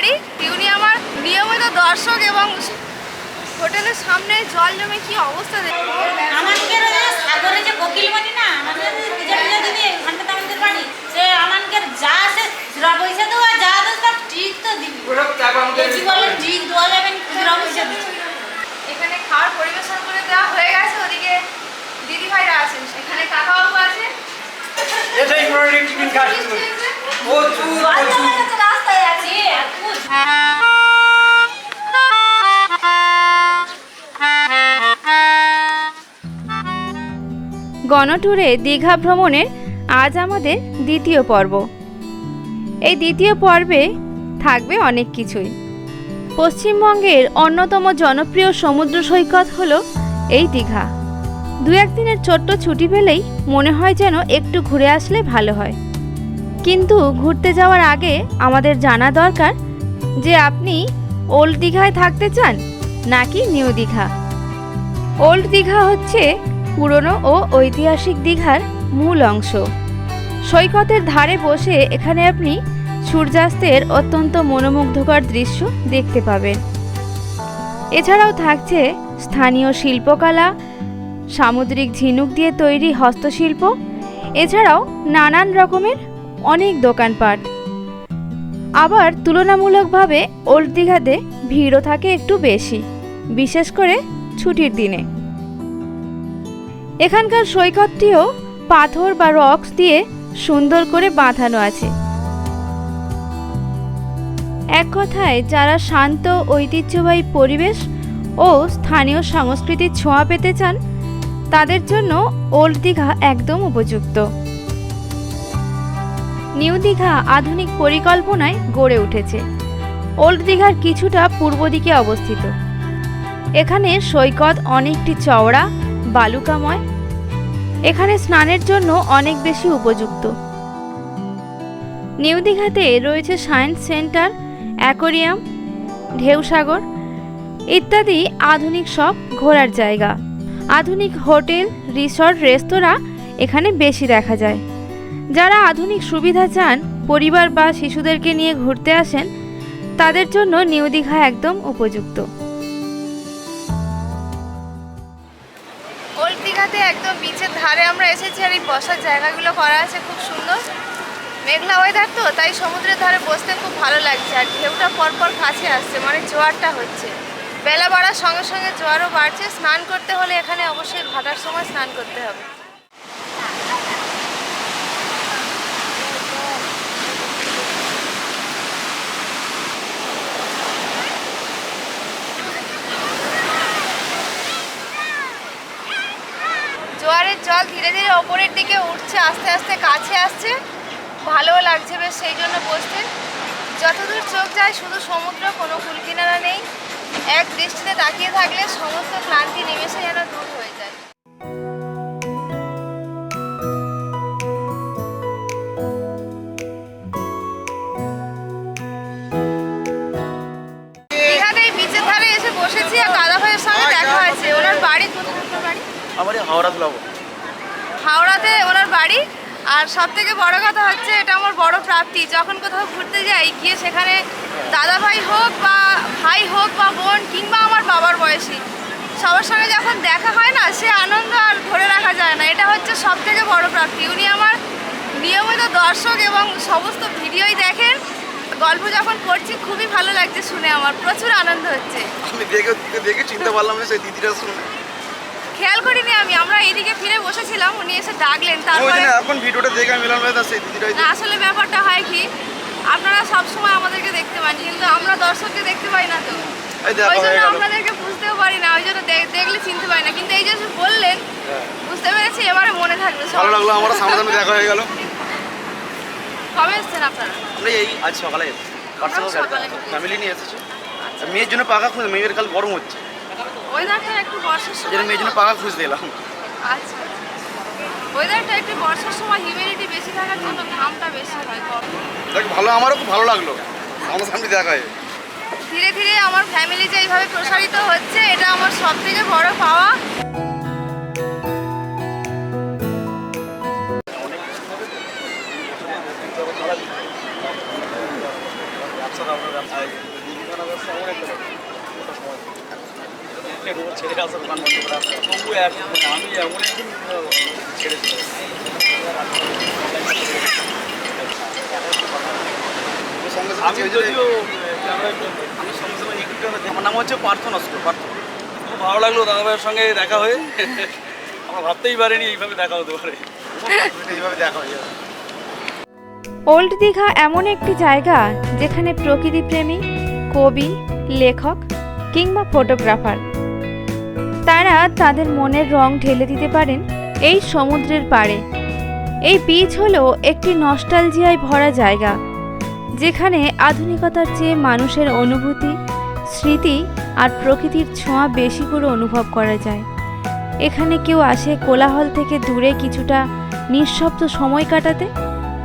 বাড়ি। উনি আমার নিয়মিত দর্শক এবং হোটেলের সামনে জল জমে কি অবস্থা যে সাগরে যে না আমাদের যে পূজা দিবি ঘণ্টা আমাদের বাড়ি। সে আমানকের যা আছে খুচরা পয়সা দেবো আর যা দেবো সব ঠিক তো দিবি। বেশি বলে ঠিক দেওয়া যাবে না খুচরা পয়সা দিচ্ছি এখানে খাওয়ার পরিবেশন করে দেওয়া হয়ে গেছে ওদিকে দিদি ভাইরা আছেন। এখানে কাকাবাবু আছে। এটাই মোটামুটি টিফিন খাওয়া শুরু করি। প্রচুর প্রচুর রাস্তায় গণট্যুরে দীঘা ভ্রমণের আজ আমাদের দ্বিতীয় পর্ব। এই দ্বিতীয় পর্বে থাকবে অনেক কিছুই। পশ্চিমবঙ্গের অন্যতম জনপ্রিয় সমুদ্র সৈকত হলো এই দীঘা। দু একদিনের ছোট্ট ছুটি পেলেই মনে হয় যেন একটু ঘুরে আসলে ভালো হয়। কিন্তু ঘুরতে যাওয়ার আগে আমাদের জানা দরকার যে আপনি ওল্ড দীঘায় থাকতে চান নাকি নিউ দীঘা? ওল্ড দীঘা হচ্ছে পুরনো ও ঐতিহাসিক দীঘার মূল অংশ। সৈকতের ধারে বসে এখানে আপনি সূর্যাস্তের অত্যন্ত মনোমুগ্ধকর দৃশ্য দেখতে পাবেন। এছাড়াও থাকছে স্থানীয় শিল্পকলা, সামুদ্রিক ঝিনুক দিয়ে তৈরি হস্তশিল্প, এছাড়াও নানান রকমের অনেক দোকানপাট। আবার তুলনামূলকভাবে ওল্ড দীঘাতে ভিড়ও থাকে একটু বেশি, বিশেষ করে ছুটির দিনে। এখানকার সৈকতটিও পাথর বা রক্স দিয়ে সুন্দর করে বাঁধানো আছে। এক কথায়, যারা শান্ত, ঐতিহ্যবাহী পরিবেশ ও স্থানীয় সংস্কৃতির ছোঁয়া পেতে চান, তাদের জন্য ওল্ড দীঘা একদম উপযুক্ত। নিউ দীঘা আধুনিক পরিকল্পনায় গড়ে উঠেছে। ওল্ড দীঘার কিছুটা পূর্ব দিকে অবস্থিত। এখানে সৈকত অনেকটি চওড়া, বালুকাময় এখানে স্নানের জন্য অনেক বেশি উপযুক্ত। নিউ দীঘাতে রয়েছে সায়েন্স সেন্টার, অ্যাকোরিয়াম, ঢেউসাগর ইত্যাদি আধুনিক সব ঘোরার জায়গা। আধুনিক হোটেল, রিসর্ট, রেস্তোরাঁ এখানে বেশি দেখা যায়। যারা আধুনিক সুবিধা চান, পরিবার বা শিশুদেরকে নিয়ে ঘুরতে আসেন, তাদের জন্য নিউ দীঘা একদম উপযুক্ত। একদম বিচের ধারে আমরা এসেছি আর এই বসার জায়গাগুলো করা আছে, খুব সুন্দর। মেঘলা ওয়েদার তো, তাই সমুদ্রের ধারে বসতে খুব ভালো লাগছে। আর ঢেউটা পরপর কাছে আসছে মানে জোয়ারটা হচ্ছে। বেলা বাড়ার সঙ্গে সঙ্গে জোয়ারও বাড়ছে। স্নান করতে হলে এখানে অবশ্যই ভাটার সময় স্নান করতে হবে। জল ধীরে ধীরে ওপরের দিকে উঠছে আস্তে আস্তে কাছে আসছে। ভালোও লাগছে বেশ সেই জন্য বসতে যতদূর চোখ যায় শুধু সমুদ্র কোনো কুল কিনারা নেই। এক দৃষ্টিতে তাকিয়ে থাকলে সমস্ত ক্লান্তি নিমেষে যেন দূর হয়ে যায়। বসেছি আর দাদা ভাইয়ের সঙ্গে দেখা হয়েছে ওনার বাড়ি কোথায়? বাড়ি? আমার হাওড়া হাওড়াতে ওনার বাড়ি। আর সব থেকে বড় কথা হচ্ছে, এটা আমার বড় প্রাপ্তি। যখন কোথাও ঘুরতে যাই, গিয়ে সেখানে দাদা ভাই হোক বা ভাই হোক বা বোন কিংবা আমার বাবার বয়সী, সবার সঙ্গে যখন দেখা হয় না, সে আনন্দ আর ধরে রাখা যায় না। এটা হচ্ছে সব থেকে বড় প্রাপ্তি। উনি আমার নিয়মিত দর্শক এবং সমস্ত ভিডিওই দেখেন। গল্প যখন করছি, খুবই ভালো লাগছে শুনে আমার। প্রচুর আনন্দ হচ্ছে। আমি দেখে দেখে চিনতে পারলাম সেই দিদিটা শুনে। খেয়াল করিনি আমি আমরা এইদিকে ফিরে বসেছিলাম উনি এসে ডাকলেন তারপরে এখন ভিডিওটা দেখে আমি মিলান ভাই সেই দিদিটাই না আসলে ব্যাপারটা হয় কি আপনারা সব সময় আমাদেরকে দেখতে পান কিন্তু আমরা দর্শককে দেখতে পাই না তো। ওই জন্য আপনাদেরকে বুঝতেও পারি না ওই জন্য দেখ- দেখলে চিনতে পারি না। কিন্তু এই যে বললেন বুঝতে পেরেছি এবারে মনে থাকবে হ্যাঁ। ভালো লাগল আমার সামনে দেখা হয়ে গেল। কবে এসছেন আপনারা? আমরা এই আজ সকালে। ফ্যামিলি নিয়ে এসেছি। মেয়ের জন্য পাকা খুঁজে মেয়ের কাল গরম হচ্ছে। ওয়েদারটা একটু বর্ষার এই সময় জন্য মেয়ের জন্য। পাকা খুঁজতে এলাম। আচ্ছা ওয়েদারটা একটু বর্ষার সময় হিউমিডিটি বেশি থাকার জন্য ঘামটা বেশি হয় দেখ ভালো আমারও খুব ভালো লাগল। আমার সামনে দেখা হয় ধীরে ধীরে আমার ফ্যামিলি যে এইভাবে প্রসারিত হচ্ছে এটা আমার সব থেকে বড় পাওয়া। আপনার ব্যবসা মুদিখানা ব্যবসা এমন একটা ব্যাপার, ওটা সবাই দোকান বন্ধ করে তবু আমি। আমি যদিও আমি সঙ্গে সঙ্গে আমার নাম হচ্ছে পার্থ নস্কর পার্থ। খুব ভালো লাগল দাদাভাইয়ের সঙ্গে দেখা হয়ে। আমরা ভাবতেই পারিনি এইভাবে দেখা হতে পারে। এইভাবে দেখা হয়ে যাবে। ওল্ড দীঘা এমন একটি জায়গা যেখানে প্রকৃতিপ্রেমী কবি লেখক কিংবা ফটোগ্রাফার তারা তাদের মনের রং ঢেলে দিতে পারেন এই সমুদ্রের পাড়ে। এই বিচ হলো একটি নস্টালজিয়ায় ভরা জায়গা, যেখানে আধুনিকতার চেয়ে মানুষের অনুভূতি, স্মৃতি আর প্রকৃতির ছোঁয়া বেশি করে অনুভব করা যায়। এখানে কেউ আসে কোলাহল থেকে দূরে কিছুটা নিঃশব্দ সময় কাটাতে,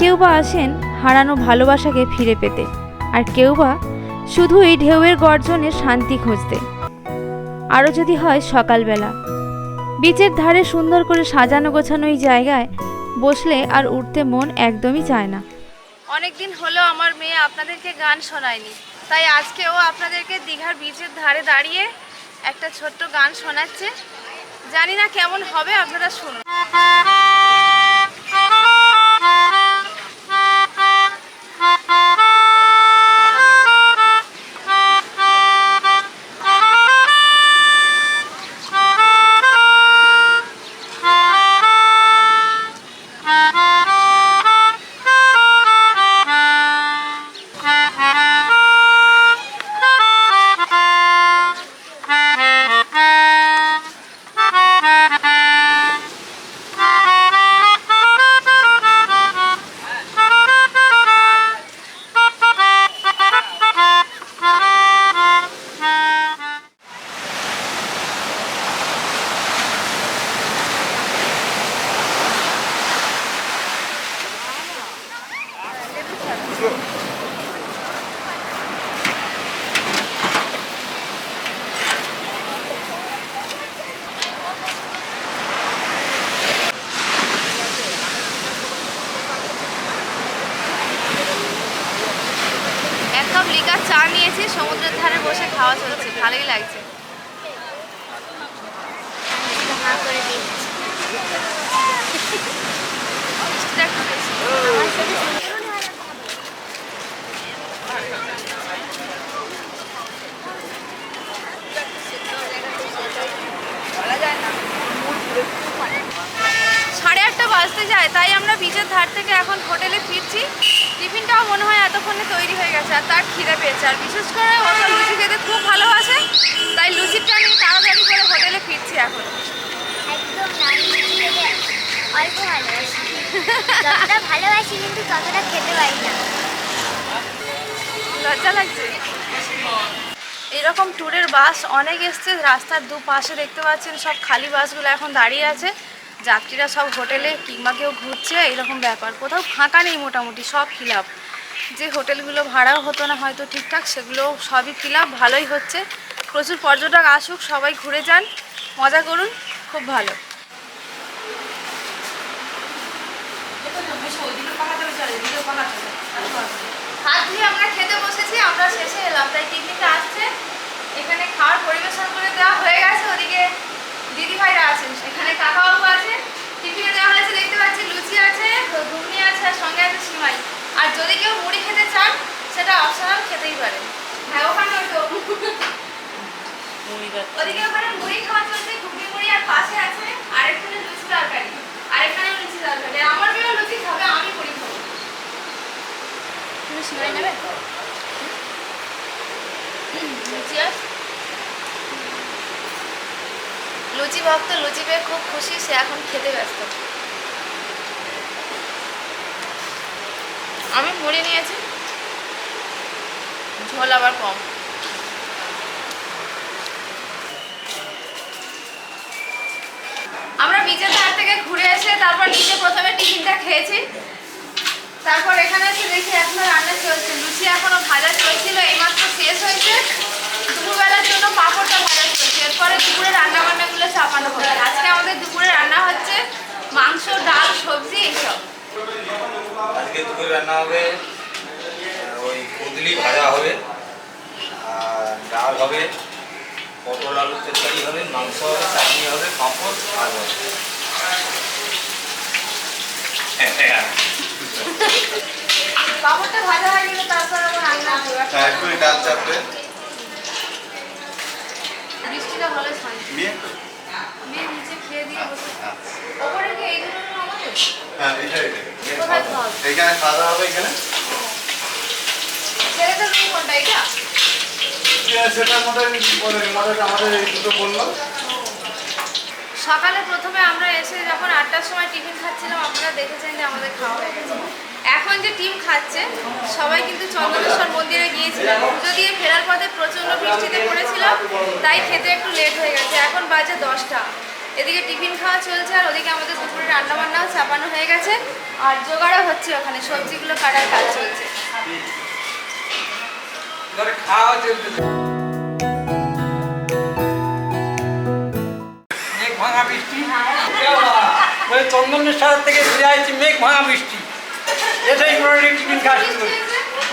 কেউ বা আসেন হারানো ভালোবাসাকে ফিরে পেতে, আর কেউ বা শুধুই ঢেউয়ের গর্জনে শান্তি খুঁজতে। আরও যদি হয় সকালবেলা। বিচের ধারে সুন্দর করে সাজানো গোছানো এই জায়গায় বসলে আর উঠতে মন একদমই চায় না। অনেক দিন হলো আমার মেয়ে আপনাদেরকে গান শোনায়নি, তাই আজকেও আপনাদেরকে দীঘার বিচের ধারে দাঁড়িয়ে একটা ছোট্ট গান শোনাচ্ছে। জানি না কেমন হবে, আপনারা শুনুন। বসে খাওয়া চলছে, ভালোই লাগছে। সাড়ে আটটা বাজতে যায়, তাই আমরা বিচের ধার থেকে এখন হোটেলে ফিরছি টিফিনটাও মনে হয় এতক্ষণে তৈরি হয়ে গেছে আর তার খিদে পেয়েছে। আর বিশেষ করে ও তো লুচি খেতে খুব ভালোবাসে তাই লুচিটা আমি তাড়াতাড়ি করে হোটেলে ফিরছি এখন। একদম না আমি খেতে অল্প ভালোবাসি। যতটা ভালোবাসি কিন্তু ততটা খেতে পারি না। লজ্জা লাগছে? এরকম ট্যুরের বাস অনেক এসছে রাস্তার দুপাশে দেখতে পাচ্ছেন সব খালি বাসগুলো এখন দাঁড়িয়ে আছে। যাত্রীরা সব হোটেলে কিংবা কেউ ঘুরছে, এরকম ব্যাপার। কোথাও ফাঁকা নেই মোটামুটি, সব ফিল আপ যে হোটেলগুলো ভাড়াও হতো না হয়তো ঠিকঠাক, সেগুলো সবই ফিল আপ ভালোই হচ্ছে। প্রচুর পর্যটক আসুক, সবাই ঘুরে যান, মজা করুন, খুব ভালো। আমরা খেতে বসেছি, আমরা শেষে এলাম, তাই আসছে। এখানে খাওয়ার পরিবেশন করে দেওয়া হয়ে গেছে, ওদিকে দিদি ভাইরা আছেন। এখানে কাকাবাবু আছে টিফিনে দেওয়া হয়েছে দেখতে পাচ্ছি লুচি আছে, ঘুগনি আছে, আর সঙ্গে আছে সিমাই। আর যদি কেউ মুড়ি খেতে চান সেটা অপশনাল খেতেই পারেন হ্যাঁ ওখানে ওই তো ওদিকে ওখানে মুড়ি খাওয়া চলছে ঘুগনি মুড়ি আর পাশে আছে আরেকখানে লুচি তরকারি আরেকখানে লুচি তরকারি আমার মেয়েও লুচি খাবে আমি মুড়ি খাব তুমি সিমাই নেবে লুচি আর লুচি ভক্ত লুচি পেয়ে খুব খুশি সে এখন খেতে ব্যস্ত। আমি মুড়ি নিয়েছি, ঝোল আবার কম। আমরা বিচের ধার থেকে ঘুরে এসে তারপর নিচে প্রথমে টিফিনটা খেয়েছি। তারপর এখানে এসে দেখি এখনও রান্না চলছে। লুচি এখনও ভাজা চলছিল, এইমাত্র শেষ হয়েছে। দুপুরবেলার জন্য পাঁপড়টা এরপরে দুপুরে রান্না বান্নাগুলো চাপানো হবে। আজকে আমাদের দুপুরে রান্না হচ্ছে মাংস ডাল সবজি এইসব। আজকে দুপুরে রান্না হবে ওই কুদলি ভাজা হবে আর ডাল হবে পটল আলুর তরকারি হবে মাংস হবে চাটনি হবে পাঁপড় আর হবে। পাপড়টা ভাজা হয়ে গেলে তারপর আবার রান্না হবে। হ্যাঁ একটু ডাল চাপবে। বৃষ্টিটা ভালো শান্তি নিয়ে মেয়ে? নিচে খেয়ে দিয়ে বসে ওপরে কি এইগুলো আমাদের হ্যাঁ এইটা এইটা কোথায় খাওয়া হবে? এইখানে খাওয়া দাওয়া হবে এখানে? ছেলেদের রুম কোনটা এটা? সেটার আমাদের আমাদের এই দুটো বলল। সকালে প্রথমে আমরা এসে যখন আটটার সময় টিফিন খাচ্ছিলাম আপনারা দেখেছেন যে আমাদের খাওয়া হয়ে গেছে। যে টিম খাচ্ছে সবাই কিন্তু চন্দনেশ্বর মন্দিরে গিয়েছিলাম পুজো দিয়ে ফেরার পথে প্রচণ্ড বৃষ্টিতে পড়েছিলাম তাই খেতে একটু লেট হয়ে গেছে। এখন বাজে দশটা। এদিকে টিফিন খাওয়া চলছে আর ওদিকে আমাদের দুপুরে রান্না বান্নাও চাপানো হয়ে গেছে। আর জোগাড়ও হচ্ছে ওখানে সবজিগুলো কাটার কাজ চলছে। খাওয়া চলতেছে ভাঙা বৃষ্টি। ওই চন্দনেশ্বর থেকে ফিরে আসছি মেঘ ভাঙা বৃষ্টি। এটাই মোটামুটি টিফিন খাওয়া শুরু করি।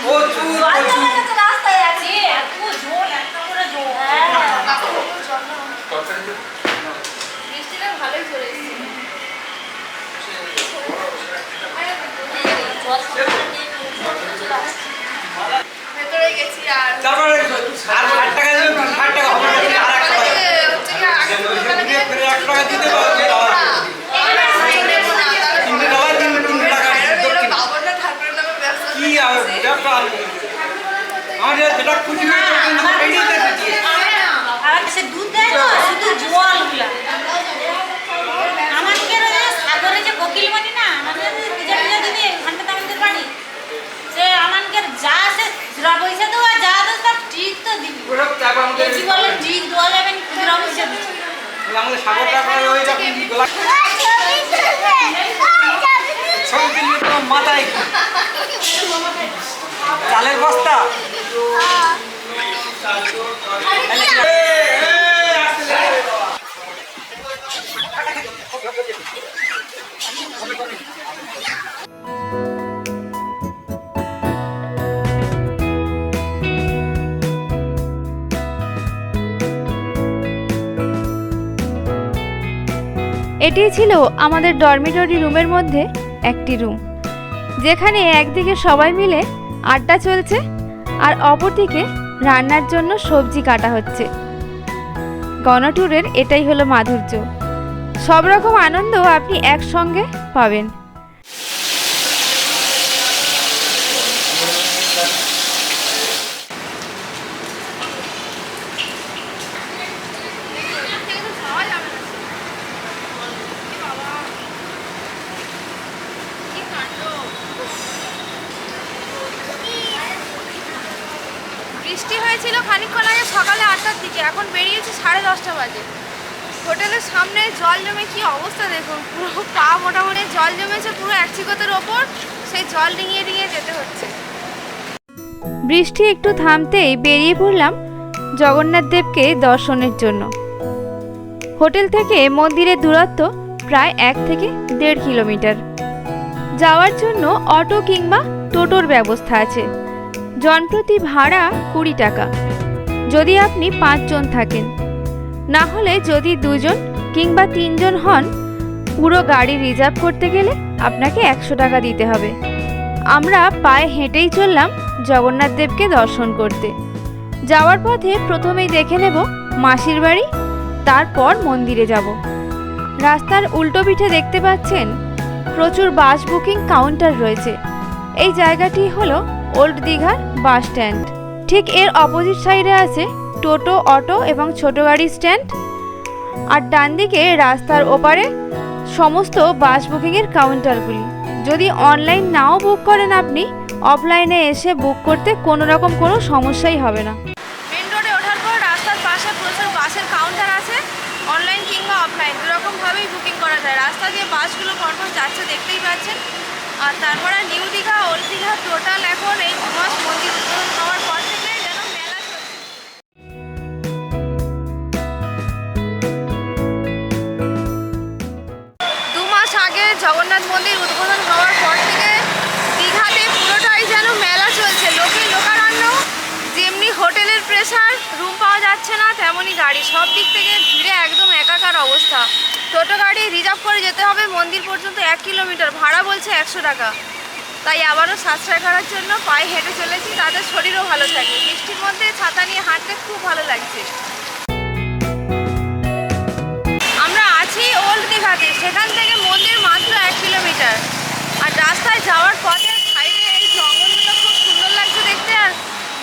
প্রচুর প্রচুর রাস্তায় আছে। এত জল এত করে জল। বৃষ্টিটা ভালোই চলে এসেছে। ভেতরে গেছি আর তারপরে আর ষাট টাকা ষাট টাকা হবে না আর এক টাকা দিতে পারবে না। তিনটে টাকা তিনটে তিনটে টাকা দক্ষিণ। কি আর ব্যবসা আর কি? আমাদের যেটা খুশি হয়েছে কিন্তু আর সে দুধ দেয় না? শুধু জলগুলা আমাকে ওই যে না আমাদের পূজা দিবে আমাদের বাড়ি সে আমাকে যা সে খুচরা পয়সা দেওয়া যা দেওয়া সব ঠিক তো দিবি কি বলে ঠিক দেওয়া যাবে না খুচরা পয়সা দিবি আমাদের ওই তোমার মাথায়? চালের বস্তা। এটি ছিল আমাদের ডরমিটরি রুমের মধ্যে একটি রুম যেখানে একদিকে সবাই মিলে আড্ডা চলছে আর অপরদিকে রান্নার জন্য সবজি কাটা হচ্ছে। গণটুরের এটাই হলো মাধুর্য। সব রকম আনন্দ আপনি একসঙ্গে পাবেন খাওয়া যাবে না এ বাবা কি কাণ্ড বৃষ্টি হয়েছিল খানিকক্ষণ আগে সকালে আটটার দিকে এখন বেরিয়েছি সাড়ে দশটা বাজে হোটেলের সামনে জল জমে কি অবস্থা দেখুন? পুরো পা মোটামুটি জল জমেছে, পুরো এক চিকতের ওপর সেই জল ডিঙিয়ে ডিঙিয়ে যেতে হচ্ছে। বৃষ্টি একটু থামতেই বেরিয়ে পড়লাম জগন্নাথ দেবকে দর্শনের জন্য। হোটেল থেকে মন্দিরের দূরত্ব প্রায় এক থেকে দেড় কিলোমিটার। যাওয়ার জন্য অটো কিংবা টোটোর ব্যবস্থা আছে। জনপ্রতি ভাড়া কুড়ি টাকা। যদি আপনি পাঁচজন থাকেন, না হলে যদি দুজন কিংবা তিনজন হন, পুরো গাড়ি রিজার্ভ করতে গেলে আপনাকে একশো টাকা দিতে হবে। আমরা পায়ে হেঁটেই চললাম জগন্নাথ দেবকে দর্শন করতে। যাওয়ার পথে প্রথমেই দেখে নেব মাসির বাড়ি, তারপর মন্দিরে যাব। রাস্তার উল্টো পিঠে দেখতে পাচ্ছেন প্রচুর বাস বুকিং কাউন্টার রয়েছে। এই জায়গাটি হলো ওল্ড দীঘার বাস স্ট্যান্ড। ঠিক এর অপোজিট সাইডে আছে টোটো, অটো এবং ছোট গাড়ি স্ট্যান্ড। আর ডান দিকে রাস্তার ওপারে সমস্ত বাস বুকিংয়ের কাউন্টারগুলি। যদি অনলাইন নাও বুক করেন আপনি, অফলাইনে এসে বুক করতে কোনো রকম কোনো সমস্যাই হবে না। মেন রোডে ওঠার পর রাস্তার পাশে প্রচুর বাসের কাউন্টার আছে, অনলাইন কিংবা অফলাইন। দুরকমভাবেই বুকিং করা যায়। রাস্তা দিয়ে বাসগুলো পরপর যাচ্ছে দেখতেই পাচ্ছেন। আর তারপরে new Digha, old Digha, total এখন এই দু মাস মন্দির উদ্বোধন হওয়ার পর যাচ্ছে না, তেমনই গাড়ি। সব দিক থেকে ভিড়ে একদম একাকার অবস্থা। টোটো গাড়ি রিজার্ভ করে যেতে হবে, মন্দির পর্যন্ত এক কিলোমিটার ভাড়া বলছে একশো টাকা। তাই আবারও সাশ্রয় করার জন্য পায়ে হেঁটে চলেছি তাদের শরীরও ভালো থাকে। বৃষ্টির মধ্যে ছাতা নিয়ে হাঁটতে খুব ভালো লাগছে। আমরা আছি ওল্ড দীঘাতে। সেখান থেকে মন্দির মাত্র এক কিলোমিটার আর রাস্তায় যাওয়ার পথে সাইডে এই জঙ্গলগুলো খুব সুন্দর লাগছে দেখতে আর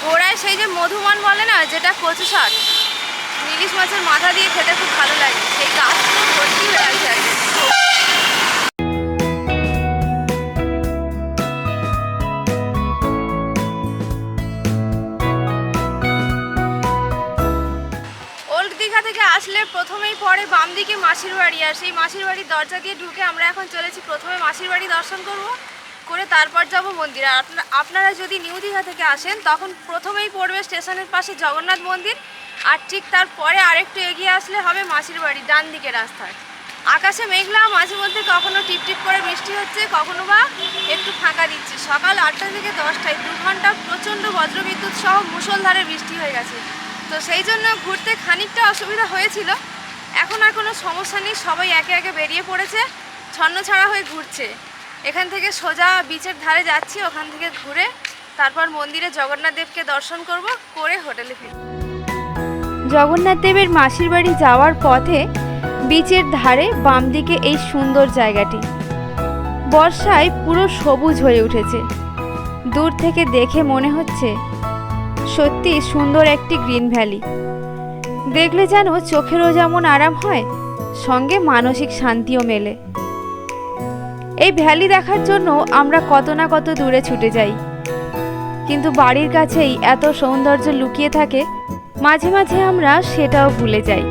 গোড়ায় সেই যে মধুমান বলে না, যেটা কচু শাক, ইলিশ মাছের মাথা দিয়ে খেতে খুব ভালো লাগে। সেই গাছগুলো ভর্তি হয়ে আছে আর আসলে প্রথমেই পরে বাম দিকে মাসির বাড়ি, আর সেই মাসির বাড়ির দরজা দিয়ে ঢুকে আমরা এখন চলেছি প্রথমে মাসির বাড়ি দর্শন করব। করে তারপর যাব মন্দিরে। আর আপনা- আপনারা যদি নিউ দীঘা থেকে আসেন, তখন প্রথমেই পড়বে স্টেশনের পাশে জগন্নাথ মন্দির। আর ঠিক তারপরে আরেকটু এগিয়ে আসলে হবে মাসির বাড়ি, ডান দিকে রাস্তায়। আকাশে মেঘলা, মাঝে মধ্যে কখনো টিপ টিপ করে বৃষ্টি হচ্ছে, কখনো বা একটু ফাঁকা দিচ্ছে। সকাল আটটা থেকে দশটায় দু ঘণ্টা প্রচণ্ড বজ্রবিদ্যুৎ সহ মুষলধারে বৃষ্টি হয়ে গেছে। তো সেই জন্য ঘুরতে খানিকটা অসুবিধা হয়েছিল। এখন আর কোনো সমস্যা নেই, সবাই একে একে বেরিয়ে পড়েছে, ছন্ন ছাড়া হয়ে ঘুরছে। এখান থেকে সোজা বিচের ধারে যাচ্ছি, ওখান থেকে ঘুরে তারপর মন্দিরে জগন্নাথ দেবকে দর্শন করব, করে হোটেলে ফিরব। জগন্নাথ দেবের মাসির বাড়ি যাওয়ার পথে বিচের ধারে বাম দিকে এই সুন্দর জায়গাটি। বর্ষায় পুরো সবুজ হয়ে উঠেছে। দূর থেকে দেখে মনে হচ্ছে সত্যি সুন্দর একটি গ্রিন ভ্যালি। দেখলে যেন চোখেরও যেমন আরাম হয়, সঙ্গে মানসিক শান্তিও মেলে। এই ভ্যালি দেখার জন্য আমরা কত না কত দূরে ছুটে যাই। কিন্তু বাড়ির কাছেই এত সৌন্দর্য লুকিয়ে থাকে, মাঝে মাঝে আমরা সেটাও ভুলে যাই।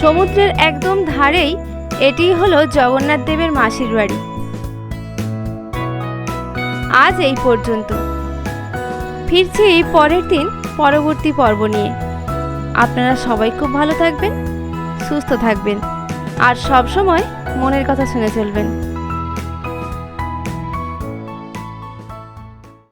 সমুদ্রের একদম ধারেই এটি হলো জগন্নাথ দেবের মাসির বাড়ি। আজ এই পর্যন্ত। ফিরছি পরের দিন পরবর্তী পর্ব নিয়ে। আপনারা সবাই খুব ভালো থাকবেন, সুস্থ থাকবেন, আর সব সময় মনের কথা শুনে চলবেন।